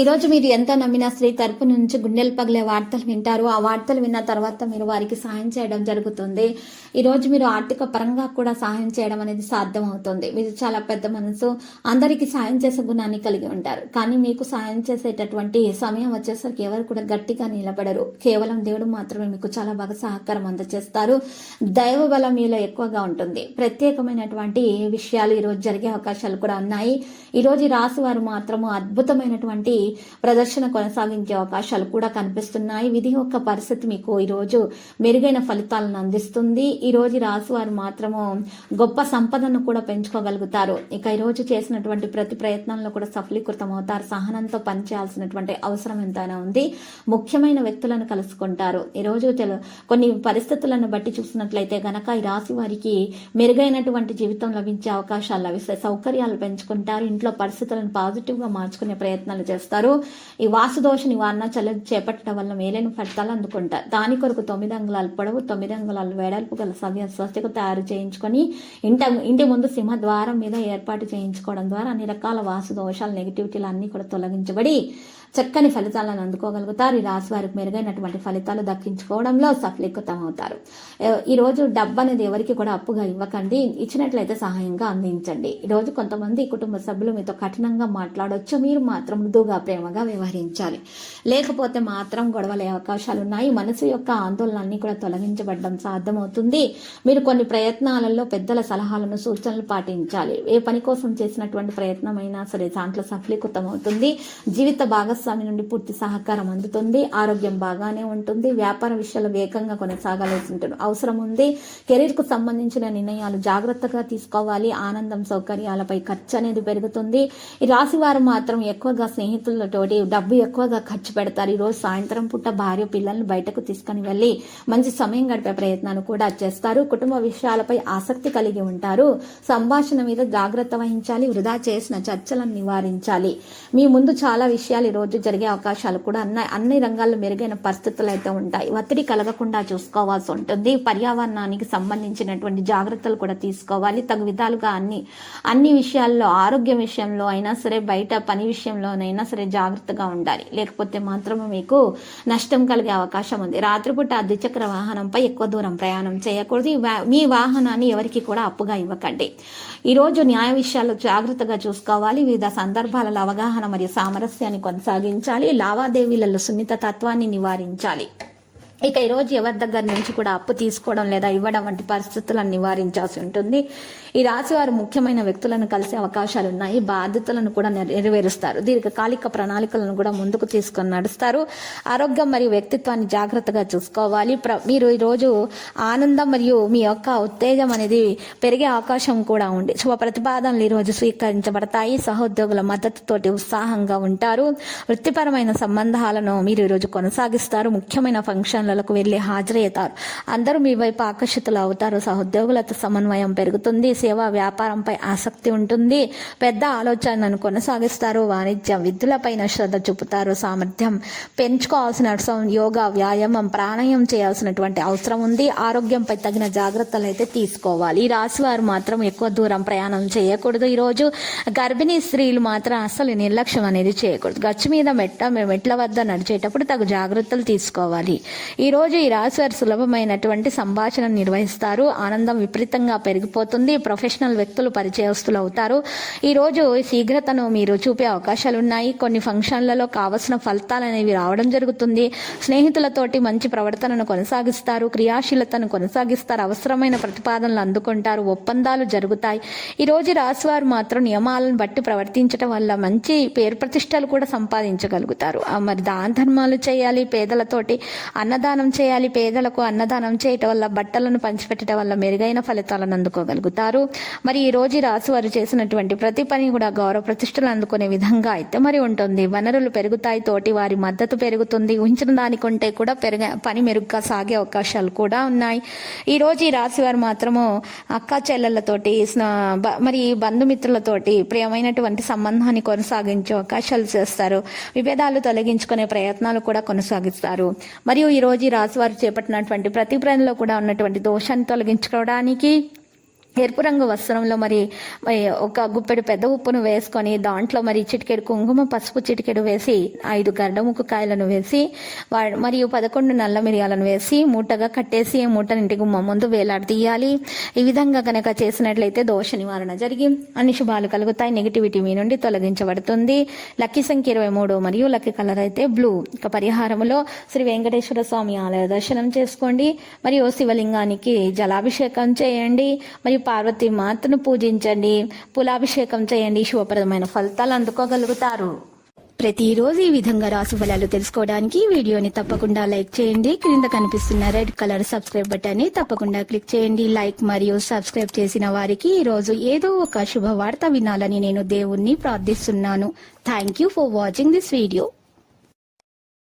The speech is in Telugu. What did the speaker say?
ఈరోజు మీరు ఎంత నమ్మినా స్త్రీ తరపు నుంచి గుండెలు పగిలే వార్తలు వింటారు. ఆ వార్తలు విన్న తర్వాత మీరు వారికి సహాయం చేయడం జరుగుతుంది. ఈరోజు మీరు ఆర్థిక పరంగా కూడా సహాయం చేయడం అనేది సాధ్యం అవుతుంది మీరు చాలా పెద్ద మనసు అందరికీ సాయం చేసే గుణాన్ని కలిగి ఉంటారు. కానీ మీకు సాయం చేసేటటువంటి సమయం వచ్చేసరికి ఎవరు కూడా గట్టిగా నిలబడరు. కేవలం దేవుడు మాత్రమే మీకు చాలా బాగా సహకారం అందజేస్తారు దైవ బలం మీలో ఎక్కువగా ఉంటుంది. ప్రత్యేకమైనటువంటి విషయాలు ఈరోజు జరిగే అవకాశాలు కూడా ఉన్నాయి. ఈరోజు రాసి వారు మాత్రము అద్భుతమైనటువంటి ప్రదర్శన కొనసాగించే అవకాశాలు కూడా కనిపిస్తున్నాయి. విధి యొక్క పరిస్థితి మీకు ఈ రోజు మెరుగైన ఫలితాలను అందిస్తుంది. ఈ రోజు రాశి వారు మాత్రము గొప్ప సంపదను కూడా పెంచుకోగలుగుతారు. ఇక ఈ రోజు చేసినటువంటి ప్రతి ప్రయత్నంలో కూడా సఫలీకృతం అవుతారు సహనంతో పనిచేయాల్సినటువంటి అవసరం ఎంతైనా ఉంది. ముఖ్యమైన వ్యక్తులను కలుసుకుంటారు. ఈ రోజు తెలు కొన్ని పరిస్థితులను బట్టి చూసినట్లయితే గనక ఈ రాశి వారికి మెరుగైనటువంటి జీవితం లభించే అవకాశాలు లభిస్తాయి. సౌకర్యాలు పెంచుకుంటారు. ఇంట్లో పరిస్థితులను పాజిటివ్గా మార్చుకునే ప్రయత్నాలు చేస్తారు. ఈ వాసుదోష నివారణ చల్ల చేపట్టడం వల్ల మేలైన ఫలితాలు అందుకుంటారు దాని కొరకు తొమ్మిది అంగుళాలు పొడవు తొమ్మిది అంగుళాలు వెడల్పు గల సవ్య స్వస్తిక తయారు చేయించుకొని ఇంట ఇంటి ముందు సింహ ద్వారం మీద ఏర్పాటు చేయించుకోవడం ద్వారా అన్ని రకాల వాసు దోషాలు నెగిటివిటీలు అన్నీ కూడా తొలగించబడి చక్కని ఫలితాలను అందుకోగలుగుతారు. ఈ రాశి వారికి మెరుగైనటువంటి ఫలితాలు దక్కించుకోవడంలో సఫలీకృతం అవుతారు ఈరోజు డబ్బు అనేది ఎవరికి కూడా అప్పుగా ఇవ్వకండి. ఇచ్చినట్లయితే సహాయంగా అందించండి. ఈ రోజు కొంతమంది కుటుంబ సభ్యులు మీతో కఠినంగా మాట్లాడవచ్చు మీరు మాత్రం మృదువుగా ప్రేమగా వ్యవహరించాలి. లేకపోతే మాత్రం గొడవలే అవకాశాలు ఉన్నాయి మనసు యొక్క ఆందోళనలన్నీ కూడా తొలగించబడడం సాధ్యమవుతుంది. మీరు కొన్ని ప్రయత్నాలలో పెద్దల సలహాలను సూచనలు పాటించాలి. ఏ పని కోసం చేసినటువంటి ప్రయత్నమైనా సరే దాంట్లో సఫలీకృతం అవుతుంది జీవిత భాగస్వామి నుండి పూర్తి సహకారం అందుతుంది ఆరోగ్యం బాగానే ఉంటుంది వ్యాపార విషయాలు వేగంగా కొనసాగాల్సి అవసరం ఉంది కెరీర్కు సంబంధించిన నిర్ణయాలు జాగ్రత్తగా తీసుకోవాలి ఆనందం సౌకర్యాలపై ఖర్చు అనేది పెరుగుతుంది. ఈ రాశి వారు మాత్రం ఎక్కువగా స్నేహితులతోటి డబ్బు ఎక్కువగా ఖర్చు పెడతారు. ఈరోజు సాయంత్రం పూట భార్య పిల్లల్ని బయటకు తీసుకుని వెళ్ళి మంచి సమయం గడిపే ప్రయత్నాలు కూడా చేస్తారు. కుటుంబ విషయాలపై ఆసక్తి కలిగి ఉంటారు. సంభాషణ మీద జాగ్రత్త వహించాలి వృధా చేసిన చర్చలను నివారించాలి. మీ ముందు చాలా విషయాలు ఈ రోజు జరిగే అవకాశాలు కూడా అన్ని అన్ని రంగాల్లో మెరుగైన పరిస్థితులు అయితే ఉంటాయి. ఒత్తిడి కలగకుండా చూసుకోవాల్సి ఉంటుంది. పర్యావరణానికి సంబంధించినటువంటి జాగ్రత్తలు కూడా తీసుకోవాలి. తగు విధాలుగా అన్ని అన్ని విషయాల్లో ఆరోగ్య విషయంలో అయినా సరే బయట పని విషయంలోనైనా సరే జాగ్రత్తగా ఉండాలి. లేకపోతే మాత్రమే మీకు నష్టం కలిగే అవకాశం ఉంది. రాత్రిపూట ద్విచక్ర వాహనంపై ఎక్కువ దూరం ప్రయాణం చేయకూడదు. మీ వాహనాన్ని ఎవరికి కూడా అప్పుగా ఇవ్వకండి. ఈరోజు న్యాయ విషయాల్లో జాగ్రత్తగా చూసుకోవాలి. వివిధ సందర్భాలలో అవగాహన మరియు సామరస్యాన్ని కొనసాగించాలి లావాదేవీలలో సున్నిత తత్వాన్ని నివారించాలి. ఇక ఈరోజు ఎవరి దగ్గర నుంచి కూడా అప్పు తీసుకోవడం లేదా ఇవ్వడం వంటి పరిస్థితులను నివారించాల్సి ఉంటుంది. ఈ రాశి వారు ముఖ్యమైన వ్యక్తులను కలిసే అవకాశాలు ఉన్నాయి. బాధ్యతలను కూడా నెరవేరుస్తారు. దీర్ఘకాలిక ప్రణాళికలను కూడా ముందుకు తీసుకొని నడుస్తారు. ఆరోగ్యం మరియు వ్యక్తిత్వాన్ని జాగ్రత్తగా చూసుకోవాలి. ప్ర మీరు ఈరోజు ఆనందం మరియు మీ యొక్క ఉత్తేజం అనేది పెరిగే అవకాశం కూడా ఉంది. శుభ ప్రతిపాదనలు ఈరోజు స్వీకరించబడతాయి. సహోద్యోగుల మద్దతుతోటి ఉత్సాహంగా ఉంటారు. వృత్తిపరమైన సంబంధాలను మీరు ఈరోజు కొనసాగిస్తారు. ముఖ్యమైన ఫంక్షన్లు ఫంక్షన్లకు వెళ్ళి హాజరవుతారు అందరూ మీ వైపు ఆకర్షితులు అవుతారు. సహోద్యోగులతో సమన్వయం పెరుగుతుంది. సేవా వ్యాపారంపై ఆసక్తి ఉంటుంది. పెద్ద ఆలోచనను కొనసాగిస్తారు. వాణిజ్యం విద్యులపైన శ్రద్ధ చూపుతారు. సామర్థ్యం పెంచుకోవాల్సిన అవసరం యోగా వ్యాయామం ప్రాణాయామం చేయాల్సినటువంటి అవసరం ఉంది. ఆరోగ్యంపై తగిన జాగ్రత్తలు అయితే తీసుకోవాలి. ఈ రాశి వారు మాత్రం ఎక్కువ దూరం ప్రయాణం చేయకూడదు ఈరోజు. గర్భిణీ స్త్రీలు మాత్రం అసలు నిర్లక్ష్యం అనేది చేయకూడదు. గచ్చు మీద మెట్ట మెట్ల వద్ద నడిచేటప్పుడు తగు జాగ్రత్తలు తీసుకోవాలి. ఈరోజు ఈ రాశి సులభమైనటువంటి సంభాషణ నిర్వహిస్తారు. ఆనందం విపరీతంగా పెరిగిపోతుంది. ప్రొఫెషనల్ వ్యక్తులు పరిచయస్తులు అవుతారు. ఈరోజు శీఘ్రతను మీరు చూపే అవకాశాలు ఉన్నాయి కొన్ని ఫంక్షన్లలో కావలసిన ఫలితాలు అనేవి రావడం జరుగుతుంది. స్నేహితులతోటి మంచి ప్రవర్తనను కొనసాగిస్తారు. క్రియాశీలతను కొనసాగిస్తారు. అవసరమైన ప్రతిపాదనలు అందుకుంటారు. ఒప్పందాలు జరుగుతాయి. ఈరోజు రోజు వారు మాత్రం నియమాలను బట్టి ప్రవర్తించడం వల్ల మంచి పేరు ప్రతిష్టలు కూడా సంపాదించగలుగుతారు. ఆ మరి దాన ధర్మాలు చేయాలి. పేదలతోటి అన్న అన్నదానం చేయాలి. పేదలకు అన్నదానం చేయటం వల్ల బట్టలను పంచిపెట్టడం వల్ల మెరుగైన ఫలితాలను అందుకోగలుగుతారు. మరి ఈ రోజు రాశి వారు చేసినటువంటి ప్రతి పని కూడా గౌరవ ప్రతిష్టలు అందుకునే విధంగా అయితే మరి ఉంటుంది. వనరులు పెరుగుతాయి తోటి వారి మద్దతు పెరుగుతుంది. ఊహించిన దానికంటే కూడా పెరుగ పని మెరుగ్గా సాగే అవకాశాలు కూడా ఉన్నాయి. ఈ రోజు ఈ రాశి వారు మాత్రము అక్క చెల్లెళ్ళతోటి మరి బంధుమిత్రులతోటి ప్రియమైనటువంటి సంబంధాన్ని కొనసాగించే అవకాశాలు చేస్తారు. విభేదాలు తొలగించుకునే ప్రయత్నాలు కూడా కొనసాగిస్తారు. మరియు ఈ రోజు ఈ వారు చేపట్టినటువంటి ప్రతి పనిలో కూడా ఉన్నటువంటి దోషాన్ని తొలగించుకోవడానికి ఎరుపు రంగు వస్త్రంలో మరి ఒక గుప్పెడు పెద్ద ఉప్పును వేసుకొని దాంట్లో మరి చిటికెడు కుంకుమ పసుపు చిటికెడు వేసి ఐదు గడ్డముక్కు కాయలను వేసి వా- మరియు పదకొండు నల్ల మిరియాలను వేసి మూటగా కట్టేసి ఈ మూటని ఇంటి గుమ్మ ముందు వేలాడదీయాలి ఈ విధంగా కనుక చేసినట్లయితే దోష నివారణ జరిగి అన్ని శుభాలు కలుగుతాయి. నెగిటివిటీ మీ నుండి తొలగించబడుతుంది. లక్కీ సంఖ్య ఇరవై మూడు మరియు లక్కీ కలర్ అయితే బ్లూ. ఇక పరిహారములో శ్రీ వెంకటేశ్వర స్వామి ఆలయ దర్శనం చేసుకోండి. మరియు శివలింగానికి జలాభిషేకం చేయండి. మరియు పార్వతి మాతను పూజించండి. పులాభిషేకం చేయండి. శుభప్రదమైన ఫలితాలు అందుకోగలుగుతారు. ప్రతిరోజు ఈ విధంగా రాసు ఫలాలు తెలుసుకోవడానికి వీడియోని తప్పకుండా లైక్ చేయండి. క్రింద కనిపిస్తున్న రెడ్ కలర్ సబ్స్క్రైబ్ బటన్ని తప్పకుండా క్లిక్ చేయండి. లైక్ మరియు సబ్స్క్రైబ్ చేసిన వారికి ఈ రోజు ఏదో ఒక శుభవార్త వినాలని నేను దేవుణ్ణి ప్రార్థిస్తున్నాను. Thank you for watching this video